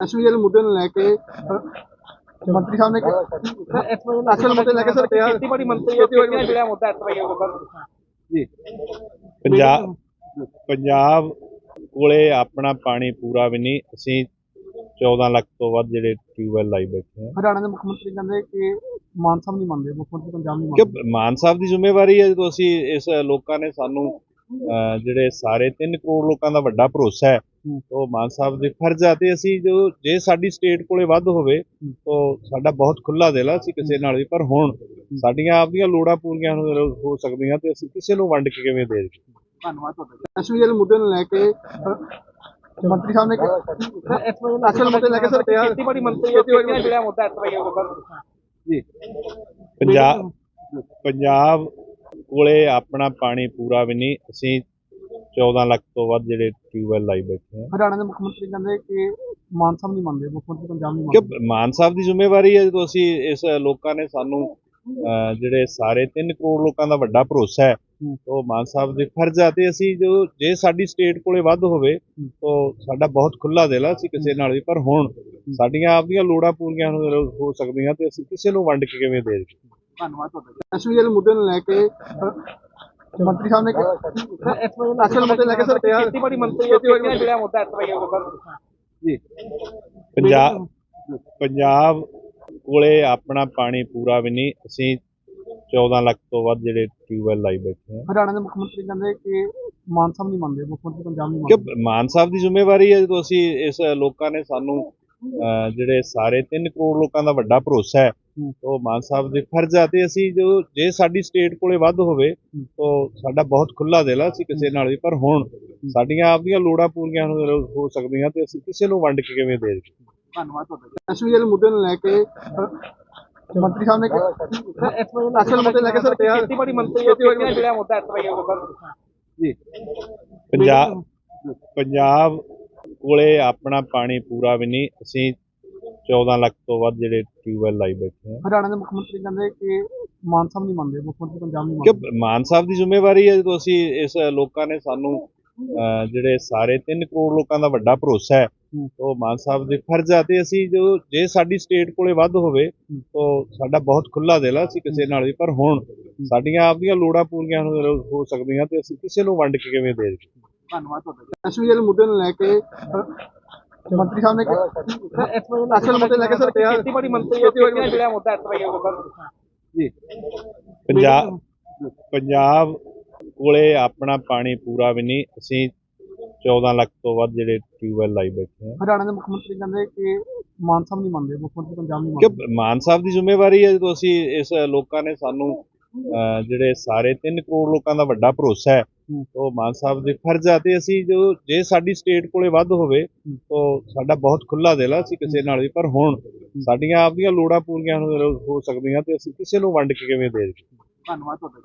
SVL ਮੁੱਦੇ ਨੂੰ ਲੈ ਕੇ ਮੰਤਰੀ ਸਾਹਿਬ ਨੇ ਕਿਹਾ- ਅਸਲ ਮੁੱਦੇ ਲੈ ਕੇ ਸਰ ਕਿਹਾ ਖੇਤੀਬਾੜੀ ਮੰਤਰੀ ਕਿਹੜਾ ਜਿਹੜਾ ਮੁੱਦਾ ਹੋਗਾ ਸਰ ਜੀ। ਪੰਜਾਬ ਪੰਜਾਬ ਕੋਲੇ ਆਪਣਾ ਪਾਣੀ ਪੂਰਾ ਵੀ ਨਹੀਂ ਅਸੀਂ 14 ਲੱਖ ਤੋਂ ਵੱਧ ਜਿਹੜੇ ਟਿਊਬਵੈਲ ਲਾਈ ਬੈਠੇ ਹਾਂ ਹਰਿਆਣਾ ਦੇ ਮੁੱਖ ਮੰਤਰੀ ਕਹਿੰਦੇ ਕਿ ਮਾਨ ਸਾਹਿਬ ਨਹੀਂ ਮੰਨਦੇ ਮੁੱਖ ਮੰਤਰੀ ਪੰਜਾਬ ਨਹੀਂ ਮੰਨਦੇ। ਕਿ ਮਾਨ ਸਾਹਿਬ ਦੀ ਜ਼ਿੰਮੇਵਾਰੀ ਹੈ ਜਦੋਂ ਅਸੀਂ ਇਸ ਲੋਕਾਂ ਨੇ ਸਾਨੂੰ ਜਿਹੜੇ ਸਾਰੇ 3 ਕਰੋੜ ਲੋਕਾਂ ਦਾ ਵੱਡਾ ਭਰੋਸਾ ਹੈ ਉਹ ਮਾਨ ਸਾਹਿਬ ਦੇ ਫਰਜ਼ ਆ ਤੇ ਅਸੀਂ ਜੋ ਜੇ ਸਾਡੀ ਸਟੇਟ ਕੋਲੇ ਵੱਧ ਹੋਵੇ ਤਾਂ ਸਾਡਾ ਬਹੁਤ ਖੁੱਲਾ ਦਿਲ ਆ ਅਸੀਂ ਕਿਸੇ ਨਾਲ ਵੀ ਪਰ ਹੁਣ ਸਾਡੀਆਂ ਆਪਦੀਆਂ ਲੋੜਾਂ ਪੂਰੀਆਂ ਹੋ ਸਕਦੀਆਂ ਤੇ ਅਸੀਂ ਕਿਸੇ ਨੂੰ ਵੰਡ ਕੇ ਕਿਵੇਂ ਦੇ ਦੇਈਏ? ਧੰਨਵਾਦ ਤੁਹਾਡਾ ਐਸਵੀਐਲ ਮੁੱਦੇ ਨੂੰ ਲੈ ਕੇ ਅ, ਮੰਤਰੀ ਸਾਹਿਬ ਨੇ ਕਿਹਾ- ਅਸਲ ਮੁੱਦੇ ਲੈ ਕੇ ਸਰ ਕਿਹਾ ਖੇਤੀਬਾੜੀ ਮੰਤਰੀ ਉਹ ਕਿਹੜਾ ਜਿਹੜਾ ਮੁੱਦਾ ਐਸਵਾਈ ਹੋਗਾ ਸਰ? ਜੀ। ਪੰਜਾਬ ਪੰਜਾਬ ਕੋਲੇ ਆਪਣਾ ਪਾਣੀ ਪੂਰਾ ਵੀ ਨਹੀਂ ਅਸੀਂ 14 ਲੱਖ ਤੋਂ ਵੱਧ ਜਿਹੜੇ ਟਿਊਬਵੈਲ ਲਾਈ ਬੈਠੇ ਹਾਂ ਹਰਿਆਣਾ ਦੇ ਮੁੱਖ ਮੰਤਰੀ ਕਹਿੰਦੇ ਕਿ ਮਾਨ ਸਾਹਿਬ ਨਹੀਂ ਮੰਨਦੇ ਮੁੱਖ ਮੰਤਰੀ ਪੰਜਾਬ ਨਹੀਂ ਮੰਨਦੇ। ਕਿ ਮਾਨ ਸਾਹਿਬ ਦੀ ਜ਼ਿੰਮੇਵਾਰੀ ਹੈ ਜਦੋਂ ਅਸੀਂ ਇਸ ਲੋਕਾਂ ਨੇ ਸਾਨੂੰ ਜਿਹੜੇ ਸਾਰੇ 3 ਕਰੋੜ ਲੋਕਾਂ ਦਾ ਵੱਡਾ ਭਰੋਸਾ ਹੈ ਉਹ ਮਾਨ ਸਾਹਿਬ ਦੇ ਫਰਜ਼ ਆ ਤੇ ਅਸੀਂ ਜੋ ਜੇ ਸਾਡੀ ਸਟੇਟ ਕੋਲੇ ਵੱਧ ਹੋਵੇ ਤਾਂ ਸਾਡਾ ਬਹੁਤ ਖੁੱਲਾ ਦਿਲ ਆ ਅਸੀਂ ਕਿਸੇ ਨਾਲ ਵੀ ਪਰ ਹੁਣ ਸਾਡੀਆਂ ਆਪਦੀਆਂ ਲੋੜਾਂ ਪੂਰੀਆਂ ਹੋ ਸਕਦੀਆਂ ਤੇ ਅਸੀਂ ਕਿਸੇ ਨੂੰ ਵੰਡ ਕੇ ਕਿਵੇਂ ਦੇ ਧੰਨਵਾਦ ਤੁਹਾਡਾ। ਐਸਵੀਐਲ ਮੁੱਦੇ ਨੂੰ ਲੈ ਕੇ ਮੰਤਰੀ ਸਾਹਿਬ ਨੇ ਕਿਹਾ- ਅਸਲ ਮੁੱਦੇ ਲੈ ਕੇ ਸਰ ਕਿਹਾ ਖੇਤੀਬਾੜੀ ਮੰਤਰੀ ਕਿਹੜਾ ਜਿਹੜਾ ਮੁੱਦਾ ਹੋਗਾ ਸਰ। ਜੀ। ਪੰਜਾਬ ਪੰਜਾਬ ਕੋਲੇ ਆਪਣਾ ਪਾਣੀ ਪੂਰਾ ਵੀ ਨਹੀਂ। ਅਸੀਂ 14 ਲੱਖ ਤੋਂ ਵੱਧ ਜਿਹੜੇ ਟਿਊਬਵੈਲ ਲਾਈ ਬੈਠੇ ਹਾਂ ਹਰਿਆਣਾ ਦੇ ਮੁੱਖ ਮੰਤਰੀ ਕਹਿੰਦੇ ਕਿ ਮਾਨ ਸਾਹਿਬ ਨਹੀਂ ਮੰਨਦੇ ਮੁੱਖ ਮੰਤਰੀ ਪੰਜਾਬ ਨਹੀਂ ਮੰਨਦੇ। ਕਿ ਮਾਨ ਸਾਹਿਬ ਦੀ ਜ਼ਿੰਮੇਵਾਰੀ ਹੈ ਜਦੋਂ ਅਸੀਂ ਇਸ ਲੋਕਾਂ ਨੇ ਸਾਨੂੰ ਜਿਹੜੇ ਸਾਰੇ 3 ਕਰੋੜ ਲੋਕਾਂ ਦਾ ਵੱਡਾ ਭਰੋਸਾ ਹੈ ਉਹ ਮਾਨ ਸਾਹਿਬ ਦੇ ਫਰਜ਼ ਆ ਤੇ ਅਸੀਂ ਜੋ ਜੇ ਸਾਡੀ ਸਟੇਟ ਕੋਲੇ ਵੱਧ ਹੋਵੇ ਤਾਂ ਸਾਡਾ ਬਹੁਤ ਖੁੱਲਾ ਦਿਲ ਆ ਅਸੀਂ ਕਿਸੇ ਨਾਲ ਵੀ ਪਰ ਹੁਣ ਸਾਡੀਆਂ ਆਪਦੀਆਂ ਲੋੜਾਂ ਪੂਰੀਆਂ ਹੋ ਸਕਦੀਆਂ ਤੇ ਅਸੀਂ ਕਿਸੇ ਨੂੰ ਵੰਡ ਕੇ ਕਿਵੇਂ ਦੇ ਦੇਈਏ? ਧੰਨਵਾਦ ਤੁਹਾਡਾ ਐਸਵੀਐਲ ਮੁੱਦੇ ਨੂੰ ਲੈ ਕੇ ਅ, ਮੰਤਰੀ ਸਾਹਿਬ ਨੇ ਕਿਹਾ- ਅਸਲ ਮੁੱਦੇ ਲੈ ਕੇ ਸਰ ਕਿਹਾ ਖੇਤੀਬਾੜੀ ਮੰਤਰੀ ਉਹ ਕਿਹੜਾ ਜਿਹੜਾ ਮੁੱਦਾ ਐਸਵਾਈ ਹੋਗਾ ਸਰ ਜੀ। ਪੰਜਾਬ ਪੰਜਾਬ ਕੋਲੇ ਆਪਣਾ ਪਾਣੀ ਪੂਰਾ ਵੀ ਨਹੀਂ ਅਸੀਂ 14 ਲੱਖ ਤੋਂ ਵੱਧ ਜਿਹੜੇ ਟਿਊਬਵੈਲ ਲਾਈ ਬੈਠੇ ਹਾਂ। ਹਰਿਆਣਾ ਦੇ ਮੁੱਖ ਮੰਤਰੀ ਕਹਿੰਦੇ ਕਿ ਮਾਨ ਸਾਹਿਬ ਨਹੀਂ ਮੰਨਦੇ ਮੁੱਖ ਮੰਤਰੀ ਪੰਜਾਬ ਨਹੀਂ ਮੰਨਦੇ ਕਿ ਮਾਨ ਸਾਹਿਬ ਦੀ ਜ਼ਿੰਮੇਵਾਰੀ ਹੈ ਜਦੋਂ ਅਸੀਂ ਇਸ ਲੋਕਾਂ ਨੇ ਸਾਨੂੰ ਜਿਹੜੇ ਸਾਰੇ 3 ਕਰੋੜ ਲੋਕਾਂ ਦਾ ਵੱਡਾ ਭਰੋਸਾ ਹੈ ਉਹ ਮਾਨ ਸਾਹਿਬ ਦੇ ਫਰਜ਼ ਆ ਤੇ ਅਸੀਂ ਜੋ ਜੇ ਸਾਡੀ ਸਟੇਟ ਕੋਲੇ ਵੱਧ ਹੋਵੇ ਤਾਂ ਸਾਡਾ ਬਹੁਤ ਖੁੱਲਾ ਦਿਲ ਆ ਅਸੀਂ ਕਿਸੇ ਨਾਲ ਵੀ ਪਰ ਹੁਣ ਸਾਡੀਆਂ ਆਪਦੀਆਂ ਲੋੜਾਂ ਪੂਰੀਆਂ ਹੋ ਸਕਦੀਆਂ ਤੇ ਅਸੀਂ ਕਿਸੇ ਨੂੰ ਵੰਡ ਕੇ ਕਿਵੇਂ ਦੇ ਧੰਨਵਾਦ ਤੁਹਾਡਾ ਐਸਵੀਐਲ ਮੁੱਦੇ ਨੂੰ ਲੈ ਕੇ ਅ, ਮੰਤਰੀ ਸਾਹਿਬ ਨੇ ਕਿਹਾ- ਅਸਲ ਮੁੱਦੇ ਲੈ ਕੇ ਸਰ ਕਿਹਾ ਖੇਤੀਬਾੜੀ ਮੰਤਰੀ ਉਹ ਕਿਹੜਾ ਜਿਹੜਾ ਮੁੱਦਾ ਐਸਵਾਈ ਹੋਗਾ ਸਰ? ਜੀ। ਪੰਜਾਬ ਪੰਜਾਬ ਕੋਲੇ ਆਪਣਾ ਪਾਣੀ ਪੂਰਾ ਵੀ ਨਹੀਂ ਅਸੀਂ 14 ਲੱਖ ਤੋਂ ਵੱਧ ਜਿਹੜੇ ਟਿਊਬਵੈਲ ਲਾਈ ਬੈਠੇ ਹਾਂ। ਹਰਿਆਣਾ ਦੇ ਮੁੱਖ ਮੰਤਰੀ ਕਹਿੰਦੇ ਕਿ ਮਾਨ ਸਾਹਿਬ ਨਹੀਂ ਮੰਨਦੇ ਮੁੱਖ ਮੰਤਰੀ ਪੰਜਾਬ ਨਹੀਂ ਮੰਨਦੇ। ਕਿ ਮਾਨ ਸਾਹਿਬ ਦੀ ਜ਼ਿੰਮੇਵਾਰੀ ਹੈ ਜਦੋਂ ਅਸੀਂ ਇਸ ਲੋਕਾਂ ਨੇ ਸਾਨੂੰ ਜਿਹੜੇ ਸਾਰੇ 3 ਕਰੋੜ ਲੋਕਾਂ ਦਾ ਵੱਡਾ ਭਰੋਸਾ ਹੈ ਉਹ ਮਾਨ ਸਾਹਿਬ ਦੇ ਫਰਜ਼ ਆ ਤੇ ਅਸੀਂ ਜੋ, ਜੇ ਸਾਡੀ ਸਟੇਟ ਕੋਲੇ ਵੱਧ ਹੋਵੇ, ਤਾਂ ਸਾਡਾ ਬਹੁਤ ਖੁੱਲਾ ਦਿਲ ਆ ਅਸੀਂ ਕਿਸੇ ਨਾਲ ਵੀ, ਪਰ ਹੁਣ ਸਾਡੀਆਂ ਆਪਦੀਆਂ ਲੋੜਾਂ ਪੂਰੀਆਂ ਹੋ ਸਕਦੀਆਂ ਤੇ ਅਸੀਂ ਕਿਸੇ ਨੂੰ ਵੰਡ ਕੇ ਕਿਵੇਂ ਦੇ ਧੰਨਵਾਦ ਤੁਹਾਡਾ